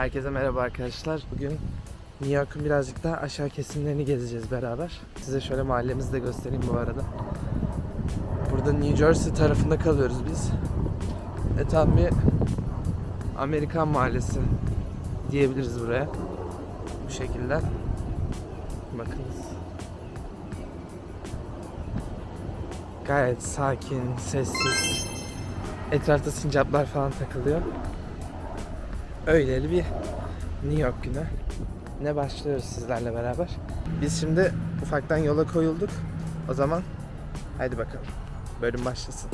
Herkese merhaba arkadaşlar. Bugün New York'un birazcık daha aşağı kesimlerini gezeceğiz beraber. Size şöyle mahallemizi de göstereyim bu arada. Burada New Jersey tarafında kalıyoruz biz. E tam bir Amerikan mahallesi diyebiliriz buraya. Bu şekilde. Bakınız. Gayet sakin, sessiz. Etrafta sincaplar falan takılıyor. Öyleli bir New York günü. Ne başlıyoruz sizlerle beraber. Biz şimdi ufaktan yola koyulduk. O zaman haydi bakalım. Bölüm başlasın.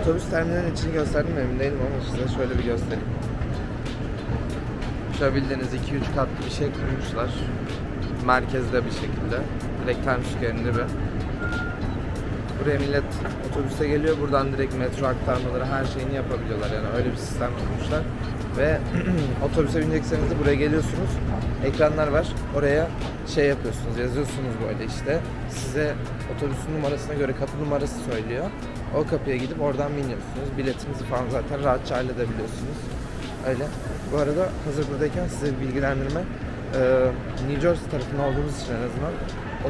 Otobüs terminalinin içini gösterdim mi emin değilim ama size şöyle bir göstereyim. Şöyle bildiğiniz 2-3 katlı bir şey kurmuşlar. Merkezde bir şekilde. Direkt Times Square'in. Buraya millet otobüste geliyor. Buradan direkt metro aktarmaları her şeyini yapabiliyorlar. Yani öyle bir sistem kurmuşlar. Ve otobüse binecekseniz de buraya geliyorsunuz. Ekranlar var. Oraya şey yapıyorsunuz, yazıyorsunuz böyle işte. Size otobüsün numarasına göre kapı numarası söylüyor. O kapıya gidip oradan biniyorsunuz. Biletinizi falan zaten rahatça halledebiliyorsunuz. Öyle. Bu arada hazır buradayken size bir bilgilendirme. Ee, New Jersey tarafında olduğumuz için en azından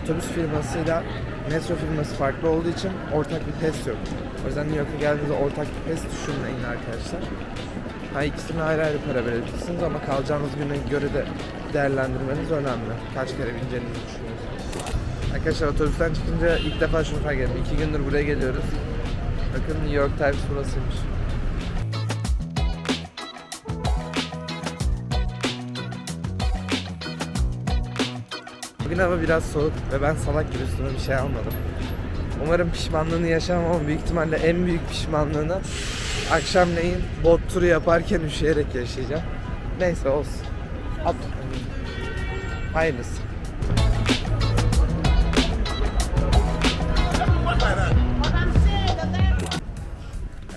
otobüs firmasıyla metro firması farklı olduğu için ortak bir test yok. O yüzden New York'a geldiğinizde ortak bir test düşünmeyin arkadaşlar. Ha ikisine ayrı ayrı para verebilirsiniz ama kalacağınız güne göre de değerlendirmeniz önemli. Kaç kere bineceğinizi düşünüyorsunuz. Arkadaşlar otobüsten çıkınca ilk defa şunu fark ettim. İki gündür buraya geliyoruz. Bakın New York Times burasıymış. Bugün hava biraz soğuk ve ben salak gibi üstüme bir şey almadım. Umarım pişmanlığını yaşamam ama büyük ihtimalle en büyük pişmanlığını akşamleyin bot turu yaparken üşüyerek yaşayacağım. Neyse olsun. At. Hayırlısı.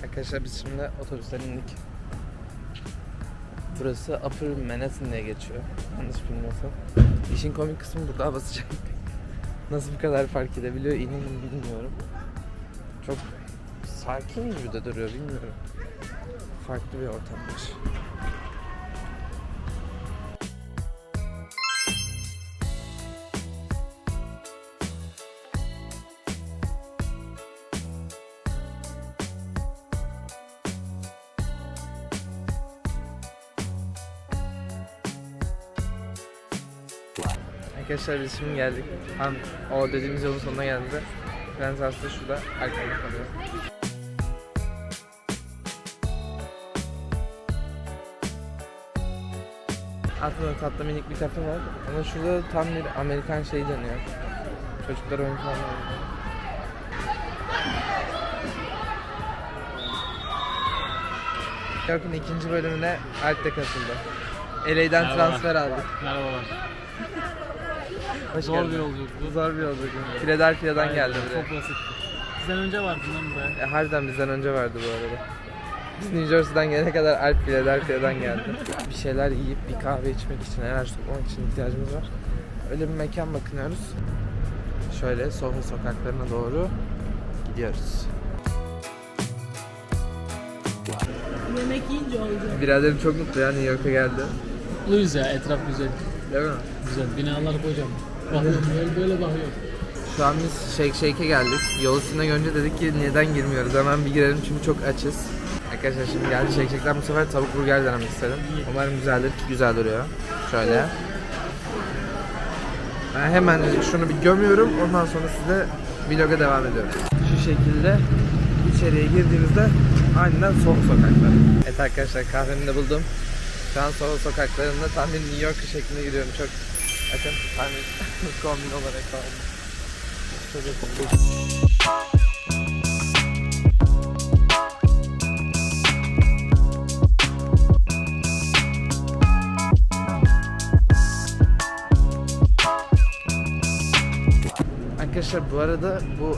Arkadaşlar biz şimdi otobüsten indik. Burası Upper Manhattan diye geçiyor. Yanlış bilmiyorsam. İşin komik kısmı burada basacak. Nasıl bu kadar fark edebiliyor inanın bilmiyorum. Çok sakin gibi de duruyor bilmiyorum. Farklı bir ortammış. Arkadaşlar biz şimdi geldik. Tam o dediğimiz yolun sonuna geldi. Prens aslında şurada arkamda kalıyor. Aslında tatlı minik bir kafe var. Ama şurada tam bir Amerikan şeyi dönüyor. Çocuklar oyun falan oynuyor. York'un ikinci bölümüne Alp de katıldı. LA'den Merhaba. transfer aldık. Merhabalar. Hoş Zor geldin. bir yolculuktu. Zor bir yolculuk. Philadelphia'dan Aynen, geldi buraya. Çok basit. Sizden önce vardın lan buraya. E, harbiden bizden önce vardı bu arada. Biz New Jersey'den gelene kadar Alp Philadelphia'dan geldi. bir şeyler yiyip bir kahve içmek için, enerji toplamak için ihtiyacımız var. Öyle bir mekan bakınıyoruz. Şöyle Soho sokaklarına doğru gidiyoruz. Yemek yiyince olacak. Biraderim çok mutlu ya New York'a geldi. Mutluyuz ya etraf güzel. Değil mi? Güzel. Binalar kocaman. Bakıyorum böyle, böyle bakıyorum. Şu an biz Shake Shake'e geldik. Yol üstünde görünce dedik ki neden girmiyoruz? Hemen bir girelim çünkü çok açız. Arkadaşlar şimdi geldi Shake Shake'den bu sefer tavuk burger denemek istedim. Umarım güzeldir ki güzel duruyor. Şöyle. Ben hemen şunu bir gömüyorum. Ondan sonra size vloga devam ediyorum. Şu şekilde içeriye girdiğimizde aniden Soho sokakları. Evet arkadaşlar kahvemi de buldum. Şu an Soho sokaklarında tam bir New York şeklinde yürüyorum. Çok bakın tam bir kombin olarak falan. Çok. Arkadaşlar bu arada bu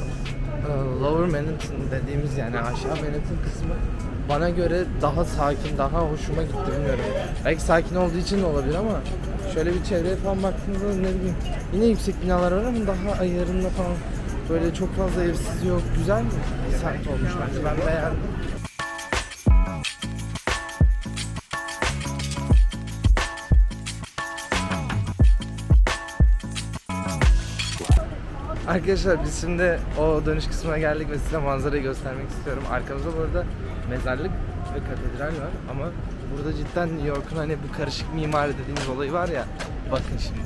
e, Lower Manhattan dediğimiz yani aşağı Manhattan kısmı bana göre daha sakin, daha hoşuma gitti bilmiyorum. Belki sakin olduğu için de olabilir ama şöyle bir çevreye falan baktığınızda ne bileyim yine yüksek binalar var ama daha ayarında falan Böyle çok fazla evsiz yok. Güzel bir semt olmuş bence. Ben beğendim. Arkadaşlar biz şimdi o dönüş kısmına geldik ve size manzarayı göstermek istiyorum. Arkamızda bu arada mezarlık ve katedral var ama burada cidden New York'un hani bu karışık mimari dediğimiz olayı var ya bakın şimdi.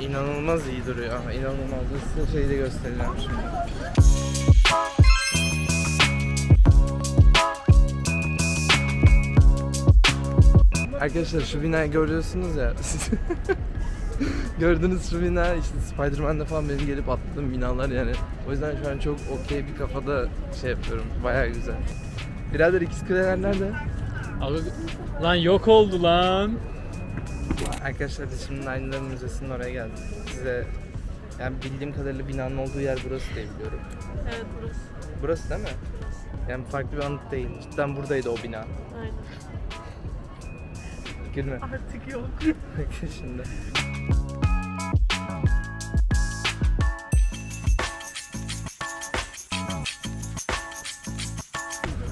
İnanılmaz iyi duruyor. İnanılmaz. Size şeyi de göstereceğim şimdi. Arkadaşlar şu binayı görüyorsunuz ya. Gördüğünüz şu bina işte Spider-Man'de falan benim gelip attığım binalar yani. O yüzden şu an çok okey bir kafada şey yapıyorum. Bayağı güzel. Birader ikiz kuleler nerede? Abi, lan yok oldu lan. Arkadaşlar biz şimdi Nine'ların Müzesi'nin oraya geldik. Size yani bildiğim kadarıyla binanın olduğu yer burası diye biliyorum. Evet burası. Burası değil mi? Yani farklı bir anıt değil. Cidden buradaydı o bina. Aynen. Gülme. Artık yok. Şimdi.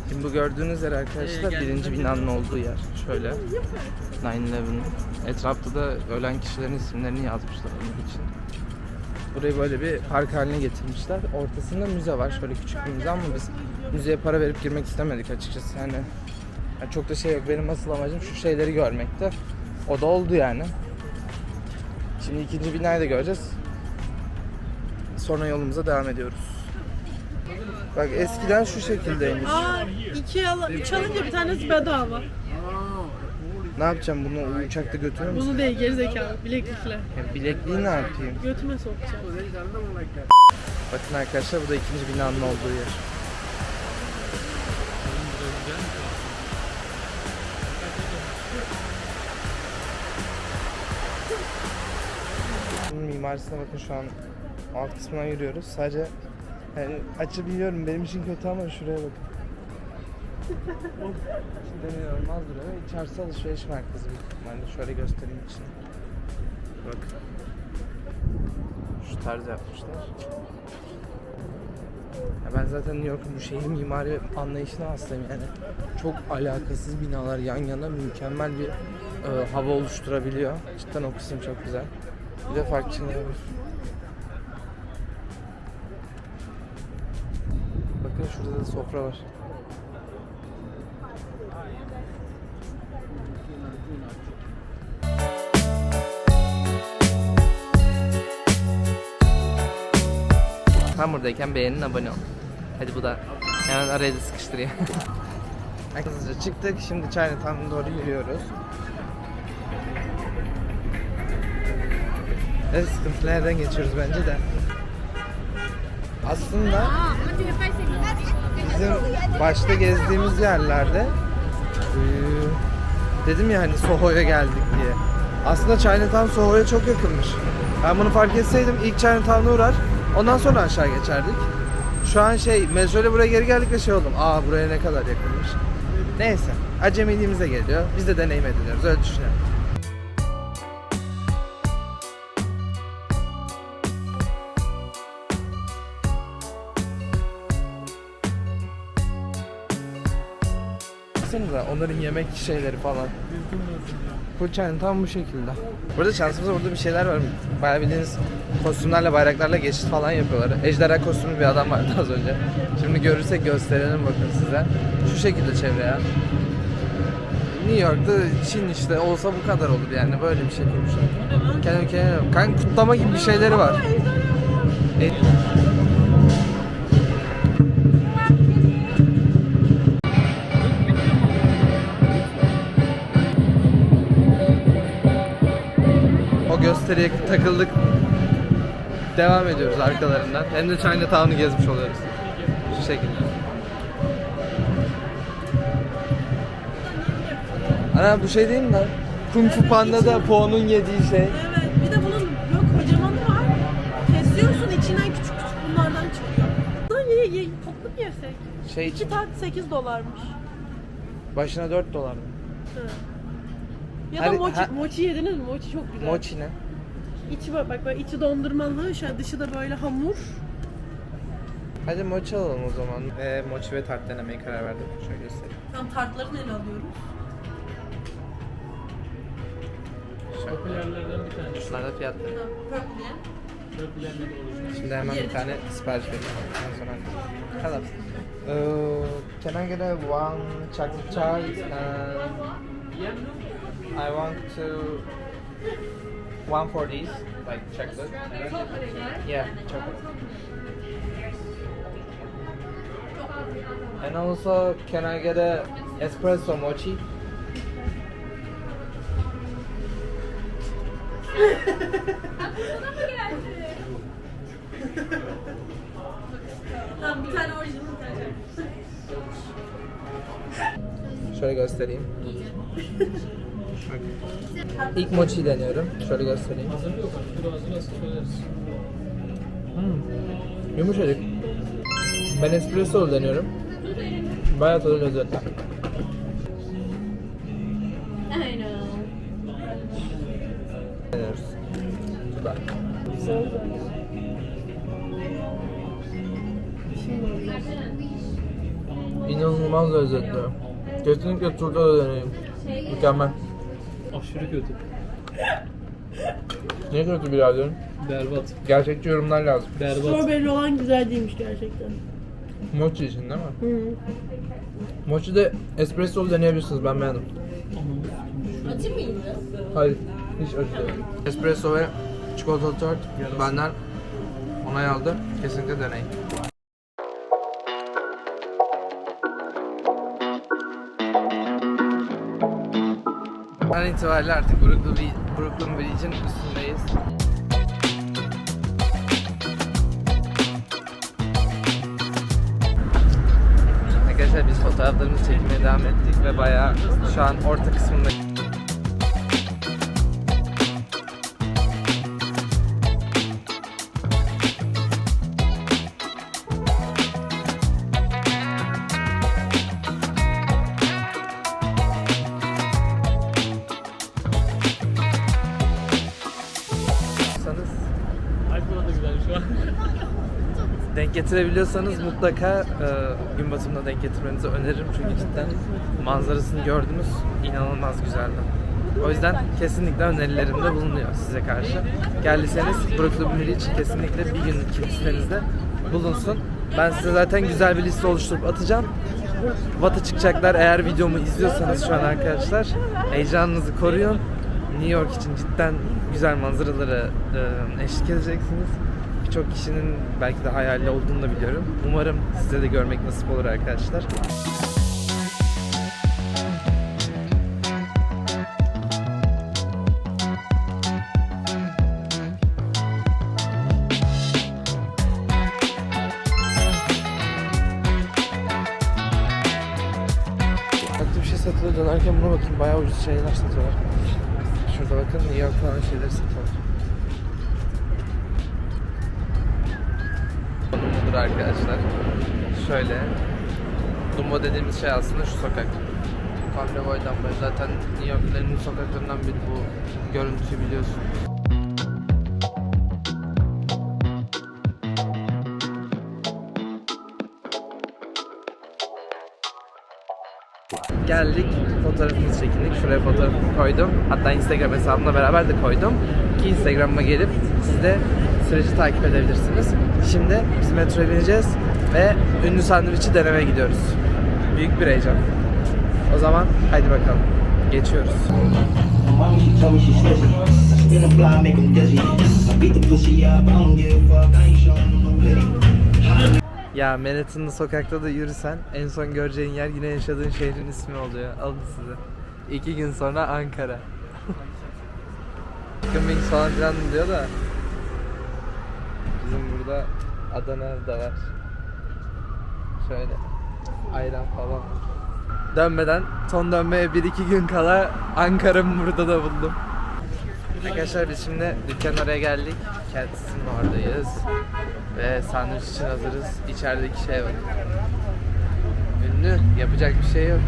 Şimdi bu gördüğünüz yer arkadaşlar Ee, birinci binanın olduğu yer. Şöyle. 9-11. Etrafta da ölen kişilerin isimlerini yazmışlar onun için. Burayı böyle bir park haline getirmişler. Ortasında müze var. Şöyle küçük bir müze ama biz müzeye para verip girmek istemedik açıkçası. Yani, yani çok da şey yok. Benim asıl amacım şu şeyleri görmekti. O da oldu yani. Şimdi ikinci binayı da göreceğiz. Sonra yolumuza devam ediyoruz. Bak eskiden şu şekildeymiş. Aa iki al üç alınca bir tanesi bedava. Ne yapacağım bunu uçakta götürür müsün? Bunu değil gerizekalı bileklikle. Ya bilekliği ne yapayım? Götüme sokacağım. Bakın arkadaşlar bu da ikinci binanın olduğu yer. Mimarisine bakın şu an alt kısmına yürüyoruz. Sadece yani açı biliyorum benim için kötü ama şuraya bakın. Cidden inanılmaz duruyor. İçerisi alışveriş merkezi büyük ihtimalle. Şöyle göstereyim için. Bakın. Şu tarz yapmışlar. Ya ben zaten New York'un bu şehir mimari anlayışına hastayım yani. Çok alakasız binalar yan yana mükemmel bir e, hava oluşturabiliyor. Cidden o kısım çok güzel. Bir de farklı şeyler var. Bakın şurada da sofra var. Tam buradayken beğenin abone ol. Hadi bu da hemen araya da sıkıştırayım. Hızlıca çıktık. Şimdi Chinatown'a doğru yürüyoruz. Evet sıkıntılardan geçiyoruz bence de. Aslında bizim başta gezdiğimiz yerlerde dedim ya hani Soho'ya geldik diye. Aslında Chinatown Soho'ya çok yakınmış. Ben bunu fark etseydim ilk Chinatown'a uğrar ondan sonra aşağı geçerdik. Şu an şey metroyla buraya geri geldik ve şey oldum. Aa buraya ne kadar yakınmış. Neyse acemiliğimize geliyor. Biz de deneyim ediniyoruz öyle düşünüyorum. Onların yemek şeyleri falan. Full Chinatown bu şekilde. Burada şansımıza burada bir şeyler var. Bayağı bildiğiniz kostümlerle bayraklarla geçit falan yapıyorlar. Ejderha kostümlü bir adam vardı az önce. Şimdi görürsek gösterelim bakın size. Şu şekilde çevre ya. New York'ta Çin işte olsa bu kadar olur yani böyle bir şey kurmuşlar. Kendi ülkelerine Kanka kutlama gibi bir şeyleri var. E, gösteriye takıldık. Devam ediyoruz arkalarından. Hem de Chinatown'u gezmiş oluyoruz. Şu şekilde. Ana bu şey değil mi lan? Kung Fu Panda'da Po'nun yediği şey. Evet bir de bunun yok kocamanı var. Kesiyorsun içinden küçük küçük bunlardan çıkıyor. Lan ye, ye, toplu mu yesek? Şey İki tane 8 dolarmış. başına 4 dolar mı? Hı. Ya da Hani- mochi, ha- mochi yediniz mi? Mochi çok güzel. Mochi ne? İçi bak bak böyle içi dondurmalı, şu dışı da böyle hamur. Hadi mochi alalım o zaman. Ve mochi ve tart denemeye karar verdim. Şöyle göstereyim. Tam tartları neyle alıyoruz? Şöyle. Popülerlerden bir tanesi. Şunlar da fiyatları. Purple diye. Popülerler de orijinal. Şimdi hemen bir tane sipariş vereyim. Ondan sonra kadar. Uh, can I get a one chocolate tart and I want to one for these like chocolate. Yeah, chocolate. And also, can I get a espresso mochi? Tamam bir tane orijinal. Şöyle göstereyim. İlk mochi deniyorum. Şöyle göstereyim. Hmm. Yumuşacık. Ben espresso deniyorum. Bayağı tadı lezzetli. İnanılmaz lezzetli. Kesinlikle turda da deneyin. Mükemmel. Aşırı kötü. Ne kötü biraderim? Berbat. Gerçekçi yorumlar lazım. Berbat. Strawberry olan güzel değilmiş gerçekten. Mochi için değil mi? Hı. Mochi de espresso deneyebilirsiniz ben beğendim. Acı mıydı? Hayır, hiç acı değil. Espresso ve çikolatalı tart benden onay aldı. Kesinlikle deneyin. An itibariyle artık Brooklyn, Brooklyn Bridge'in üstündeyiz. Arkadaşlar biz fotoğraflarımızı çekmeye devam ettik ve bayağı şu an orta kısmında şu an. denk getirebiliyorsanız mutlaka e, gün batımına denk getirmenizi öneririm çünkü cidden manzarasını gördünüz inanılmaz güzeldi. O yüzden kesinlikle önerilerimde bulunuyor size karşı. Geldiyseniz Brooklyn Bridge kesinlikle bir günlük listenizde bulunsun. Ben size zaten güzel bir liste oluşturup atacağım. Vata çıkacaklar eğer videomu izliyorsanız şu an arkadaşlar. Heyecanınızı koruyun. New York için cidden güzel manzaralara e, eşlik edeceksiniz. Birçok kişinin belki de hayali olduğunu da biliyorum. Umarım size de görmek nasip olur arkadaşlar. Şey satılıyor dönerken buna bakayım bayağı ucuz şeyler satıyorlar. Şurada bakın York falan şeyler satıyorlar. Dumbo'dur arkadaşlar. Şöyle. Dumbo dediğimiz şey aslında şu sokak. Convoy'dan böyle zaten New ünlü sokaklarından biri bu görüntüyü biliyorsunuz. Geldik, fotoğrafımızı çekindik. Şuraya fotoğrafımı koydum. Hatta Instagram hesabımla beraber de koydum. Ki Instagram'ıma gelip siz süreci takip edebilirsiniz. Şimdi biz metroya bineceğiz ve ünlü sandviçi denemeye gidiyoruz. Büyük bir heyecan. O zaman haydi bakalım. Geçiyoruz. Ya Manhattan'ın sokakta da yürüsen en son göreceğin yer yine yaşadığın şehrin ismi oluyor. Alın size. İki gün sonra Ankara. Wings falan filan diyor da burada Adana da var. Şöyle ayran falan. Dönmeden son dönmeye bir iki gün kala Ankara'mı burada da buldum. Arkadaşlar biz şimdi dükkanın oraya geldik. Cats'ın oradayız. Ve sandviç için hazırız. İçerideki şey var. Ünlü. Yapacak bir şey yok.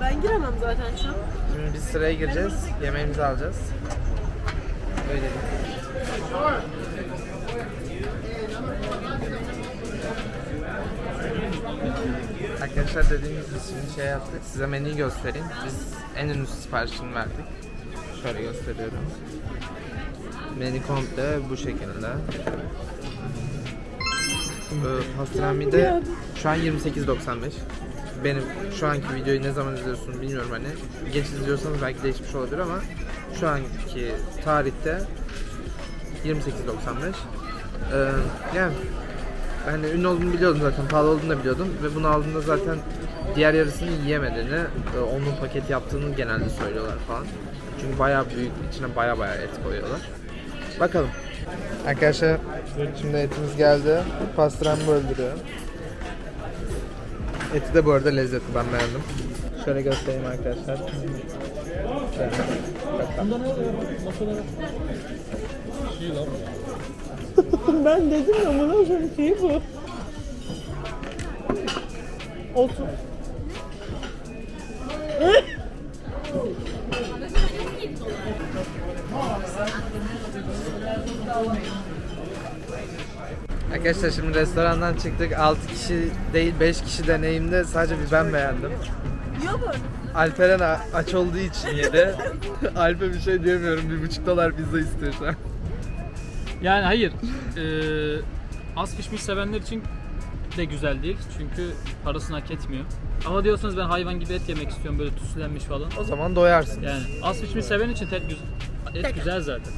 Ben giremem zaten şu an. Şimdi biz sıraya gireceğiz. Yemeğimizi alacağız. Öyle değil. Arkadaşlar dediğimiz gibi şimdi şey yaptık. Size menüyü göstereyim. Biz en ünlü siparişini verdik. Şöyle gösteriyorum. Menü komple bu şekilde. Ee, pastrami de şu an 28.95. Benim şu anki videoyu ne zaman izliyorsun bilmiyorum hani. Geç izliyorsanız belki değişmiş olabilir ama şu anki tarihte 28.95. Ee, yani ben de ünlü olduğunu biliyordum zaten, pahalı olduğunu da biliyordum ve bunu aldığımda zaten diğer yarısını yiyemediğini, e, onun paket yaptığını genelde söylüyorlar falan. Çünkü bayağı büyük, içine bayağı bayağı et koyuyorlar. Bakalım. Arkadaşlar şimdi etimiz geldi. Pastrami öldürüyor. Eti de bu arada lezzetli ben beğendim. Şöyle göstereyim arkadaşlar. Ben dedim ya buna şey bu. Olsun. Arkadaşlar şimdi restorandan çıktık. 6 kişi değil 5 kişi deneyimde sadece bir ben beğendim. Mu? Alperen a- aç olduğu için yedi. Alp'e bir şey diyemiyorum. Bir buçuk dolar pizza istiyor şu an. Yani hayır. Eee az pişmiş sevenler için de güzel değil. Çünkü parasını hak etmiyor. Ama diyorsanız ben hayvan gibi et yemek istiyorum böyle tüslenmiş falan. O zaman doyarsın. Yani az pişmiş seven için et, güz- et güzel zaten.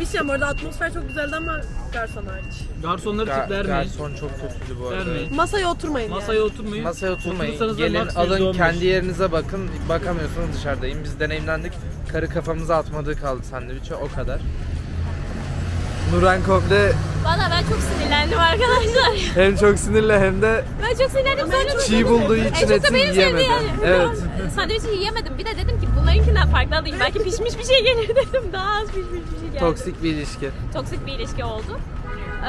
Bir şey orada atmosfer çok güzeldi ama garson hariç. Garsonları Ga- tip vermeyin. garson çok kötüydü bu arada. Vermeyin. Masaya oturmayın Masaya yani. oturmayın. Masaya oturmayın. Oturursanız da Gelin alın %15. kendi yerinize bakın. Bakamıyorsanız dışarıdayım. Biz deneyimlendik. Karı kafamıza atmadığı kaldı sandviçe o kadar. Nuran komple Valla ben çok sinirlendim arkadaşlar. hem çok sinirli hem de Ben çok sinirlendim sonra çiğ bulduğu için çok da etini benim sevdiğim yiyemedi. yani. Evet. Sandviçi yiyemedim. Bir de dedim ki bunlarınkinden farklı alayım. Belki pişmiş bir şey gelir dedim. Daha az pişmiş bir şey geldi. Toksik bir ilişki. Toksik bir ilişki oldu. Ee,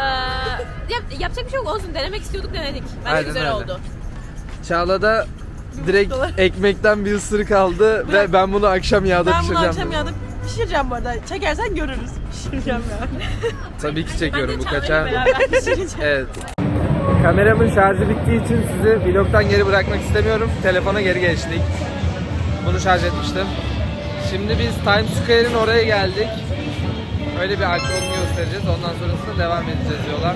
yap- yapacak bir şey yok olsun. Denemek istiyorduk denedik. Bence Aynen güzel öyle. oldu. Çağla da direkt ekmekten bir ısırık aldı ve ben bunu akşam yağda Ben bunu pişireceğim. akşam dedi. yağda pişireceğim bu arada. Çekersen görürüz. Pişireceğim yani. Tabii ki çekiyorum bu kaçar. Evet. Kameramın şarjı bittiği için sizi vlogtan geri bırakmak istemiyorum. Telefona geri geçtik. Bunu şarj etmiştim. Şimdi biz Times Square'in oraya geldik. Öyle bir alkolünü göstereceğiz. Ondan sonrasında devam edeceğiz diyorlar.